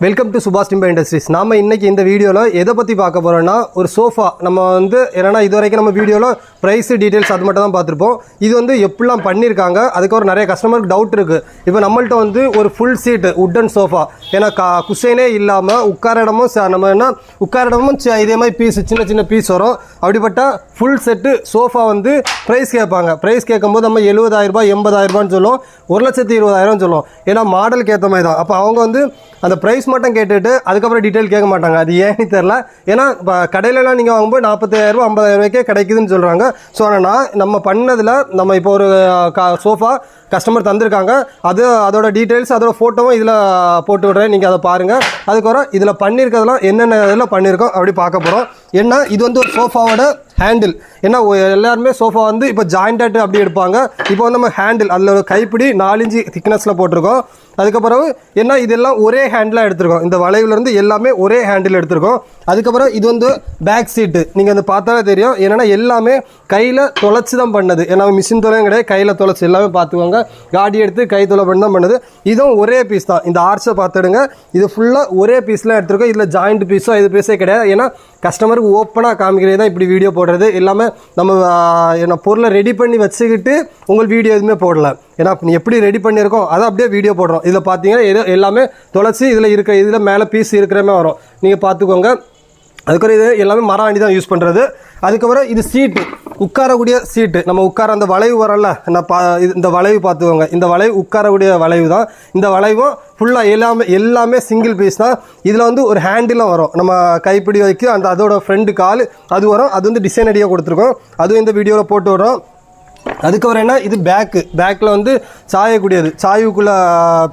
Welcome to சுபாஷ் டிம்பா industries நாம் இன்னைக்கு இந்த வீடியோவில் எதை பற்றி பார்க்க போகிறோம்னா ஒரு சோஃபா நம்ம வந்து என்னென்னா இது வரைக்கும் நம்ம வீடியோவில் ப்ரைஸு டீட்டெயில்ஸ் அது மட்டும் தான் பார்த்துருப்போம். இது வந்து எப்படிலாம் பண்ணியிருக்காங்க அதுக்கப்புறம் நிறைய கஸ்டமருக்கு டவுட் இருக்குது இப்போ நம்மள்ட்ட வந்து ஒரு ஃபுல் சீட்டு உட்டன் சோஃபா ஏன்னா கா குசைனே இல்லாமல் உட்கார இடமும் ச- நம்ம என்ன உட்கார இடமும் இதே மாதிரி பீஸ் சின்ன சின்ன பீஸ் வரும். அப்படிப்பட்ட ஃபுல் செட்டு சோஃபா வந்து ப்ரைஸ் கேட்பாங்க. ப்ரைஸ் கேட்கும்போது நம்ம எழுபதாயிரரூபா எண்பதாயிரரூபான்னு சொல்லுவோம். ஒரு லட்சத்தி இருபதாயிரம் சொல்லுவோம். ஏன்னா மாடலுக்கு ஏற்ற மாதிரி தான். அப்போ அவங்க வந்து அந்த ப்ரைஸ் மட்டும் கேட்டுட்டு அதுக்கப்புறம் டீட்டெயில் கேட்க மாட்டாங்க. அது ஏன்னு தெரில ஏன்னா இப்போ கடையிலலாம் நீங்கள் வாங்கும்போது நாற்பத்தாயிரம் ரூபா ஐம்பதாயிரம் ரூபாய்க்கே கிடைக்குதுன்னு சொல்கிறாங்க ஸோ ஆனால் நான் நம்ம பண்ணதில் நம்ம இப்போ ஒரு கா சோஃபா கஸ்டமர் தந்திருக்காங்க. அது அதோட டீட்டெயில்ஸ் அதோட ஃபோட்டோவும் இதில் போட்டு விட்றேன். நீங்கள் அதை பாருங்கள் அதுக்கப்புறம் இதில் பண்ணியிருக்கிறதுலாம் என்னென்ன இதில் பண்ணியிருக்கோம் அப்படி பார்க்க போகிறோம் ஏன்னா இது வந்து ஒரு சோஃபாவோட ஹேண்டில் ஏன்னா எல்லாருமே சோஃபா வந்து இப்போ ஜாயிண்டட் அப்படி எடுப்பாங்க. இப்போ வந்து நம்ம ஹேண்டில் அதில் ஒரு கைப்பிடி நாலஞ்சு திக்னஸில் போட்டிருக்கோம். அதுக்கப்புறம் என்ன இதெல்லாம் ஒரே ஹேண்டிலாக எடுத்திருக்கோம். இந்த வளைவுலேருந்து எல்லாமே ஒரே ஹேண்டில் எடுத்திருக்கோம். அதுக்கப்புறம் இது வந்து பேக் சீட்டு நீங்கள் வந்து பார்த்தாலே தெரியும். என்னென்னா எல்லாமே கையில் தொலைச்சி தான் பண்ணது. ஏன்னா மிஷின் தொலையும் கிடையாது கையில் தொலைச்சி. எல்லாமே பார்த்துக்கோங்க. காடி எடுத்து கை தொலை பண்ணி தான் பண்ணுது. இதுவும் ஒரே பீஸ் தான். இந்த ஆர்ச்சை பார்த்துடுங்க. இது ஃபுல்லாக ஒரே பீஸ்லாம் எடுத்துருக்கோம். இதில் ஜாயிண்ட் பீஸோ இது பீஸே கிடையாது. ஏன்னா கஸ்டமருக்கு ஓப்பனாக காமிக்கிறது தான் இப்படி வீடியோ போடுறது. எல்லாமே நம்ம என்ன பொருளை ரெடி பண்ணி வச்சுக்கிட்டு உங்கள் வீடியோ எதுவுமே போடல. ஏன்னா நீ எப்படி ரெடி பண்ணியிருக்கோம் அதை அப்படியே வீடியோ போடுறோம். இதில் பார்த்தீங்கன்னா எல்லாமே தொலைச்சி இதில் இருக்க இதில் மேலே பீஸ் இருக்கிறமே வரும். நீங்கள் பார்த்துக்கோங்க. அதுக்கப்புறம் இது எல்லாமே மரம் அணி தான் யூஸ் பண்ணுறது அதுக்கப்புறம் இது சீட்டு. உட்காரக்கூடிய சீட்டு. நம்ம உட்கார அந்த வளைவு வரல நான் பா இது- இந்த வளைவு பார்த்துக்கோங்க. இந்த வளைவு உட்காரக்கூடிய வளைவு தான். இந்த வளைவும் ஃபுல்லாக எல்லாமே எல்லாமே சிங்கிள் பீஸ் தான். இதில் வந்து ஒரு ஹேண்டிலும் வரும். நம்ம கைப்பிடி வைக்க அந்த அதோட ஃப்ரெண்டு கால் அது வரும். அது வந்து டிசைன் அடியாக கொடுத்துருக்கோம். அதுவும் இந்த வீடியோவில் போட்டு விடுறோம். அதுக்கப்புறம் என்ன? இது பேக்கு பேக்கில் வந்து சாயக்கூடியது. சாயுக்குள்ள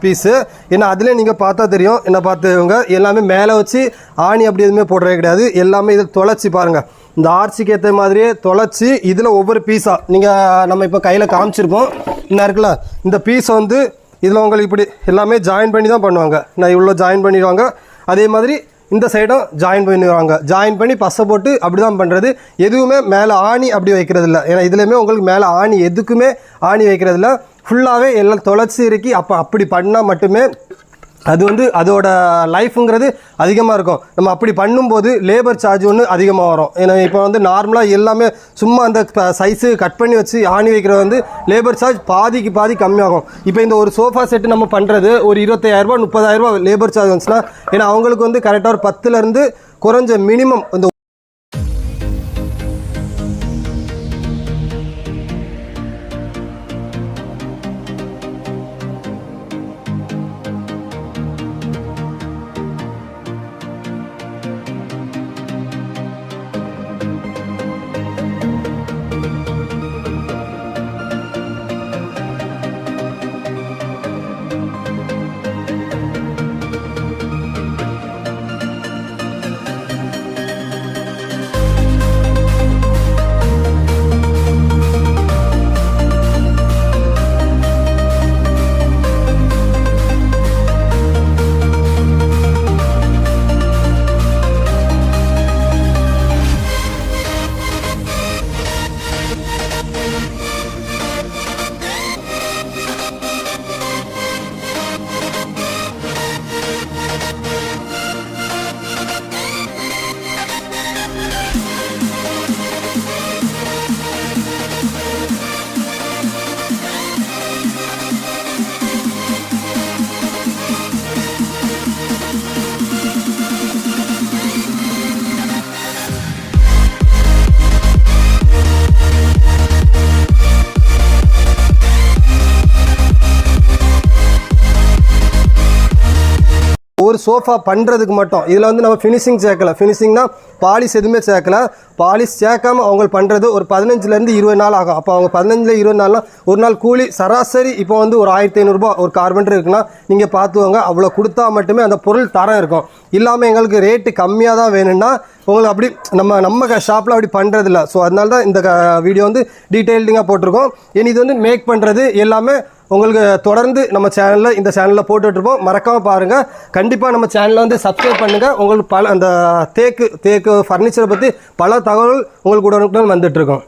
பீஸு ஏன்னா அதுலேயே நீங்கள் பார்த்தா தெரியும். என்ன பார்த்தவங்க? எல்லாமே மேலே வச்சு ஆணி அப்படி எதுவுமே போடுறதே கிடையாது. எல்லாமே இதில் தொலைச்சி பாருங்கள் இந்த ஆர்ச்சிக்கு ஏற்ற மாதிரியே தொலைச்சி இதில் ஒவ்வொரு பீஸாக நீங்கள் நம்ம இப்போ கையில் காமிச்சிருப்போம். என்ன இருக்குல்ல? இந்த பீஸை வந்து இதில் உங்களுக்கு இப்படி எல்லாமே ஜாயின் பண்ணி தான் பண்ணுவாங்க. நான் இவ்வளோ ஜாயின் பண்ணிடுவாங்க. அதே மாதிரி இந்த சைடும் ஜாயின் பண்ணிடுவாங்க. ஜாயின் பண்ணி பசை போட்டு அப்படி தான் பண்ணுறது எதுவுமே மேலே ஆணி அப்படி வைக்கிறது இல்லை ஏன்னா இதுலேயுமே உங்களுக்கு மேலே ஆணி எதுக்குமே ஆணி வைக்கிறது இல்லை ஃபுல்லாகவே எல்லாம் தொலைச்சி இறுக்கி அப்போ அப்படி பண்ணால் மட்டுமே அது வந்து அதோட லைஃபுங்கிறது அதிகமாக இருக்கும். நம்ம அப்படி பண்ணும்போது லேபர் சார்ஜ் ஒன்று அதிகமாக வரும். ஏன்னா இப்போ வந்து நார்மலாக எல்லாமே சும்மா அந்த சைஸு கட் பண்ணி வச்சு ஆணி வைக்கிறது வந்து லேபர் சார்ஜ் பாதிக்கு பாதி கம்மியாகும். இப்போ இந்த ஒரு சோஃபா செட்டு நம்ம பண்ணுறது ஒரு இருபத்தாயிரரூபா முப்பதாயிரரூபா லேபர் சார்ஜ் வந்துச்சுன்னா ஏன்னா அவங்களுக்கு வந்து கரெக்டாக ஒரு பத்துலேருந்து குறைஞ்ச மினிமம் இந்த ஒரு சோஃபா பண்ணுறதுக்கு மட்டும். இதில் வந்து நம்ம ஃபினிஷிங் சேர்க்கல ஃபினிஷிங்னா பாலிஷ் எதுவுமே சேர்க்கல பாலிஷ் சேர்க்காம அவங்க பண்ணுறது ஒரு பதினஞ்சுலேருந்து இருபது நாள் ஆகும். அப்போ அவங்க பதினஞ்சில் இருபது நாள்லாம் ஒரு நாள் கூலி சராசரி இப்போ வந்து ஒரு ஆயிரத்தி ஐநூறுரூபா ஒரு கார்பெண்டர் இருக்குன்னா நீங்கள் பார்த்துவாங்க அவ்வளோ கொடுத்தா மட்டுமே அந்த பொருள் தரம் இருக்கும். இல்லாமல் எங்களுக்கு ரேட்டு கம்மியாக தான் வேணும்னா உங்களுக்கு அப்படி நம்ம நம்ம ஷாப்பில் அப்படி பண்ணுறதில்ல ஸோ அதனால தான் இந்த வீடியோ வந்து டீட்டெயில்டிங்காக போட்டிருக்கோம். இனி இது வந்து மேக் பண்ணுறது எல்லாமே உங்களுக்கு தொடர்ந்து நம்ம சேனலில் இந்த சேனலில் போட்டுட்ருப்போம். மறக்காமல் பாருங்கள் கண்டிப்பாக நம்ம சேனலில் வந்து சப்ஸ்கிரைப் பண்ணுங்கள் உங்களுக்கு பல அந்த தேக்கு தேக்கு ஃபர்னிச்சரை பற்றி பல தகவல் உங்களுக்கு உடனுக்குடன் வந்துட்டுருக்கோம்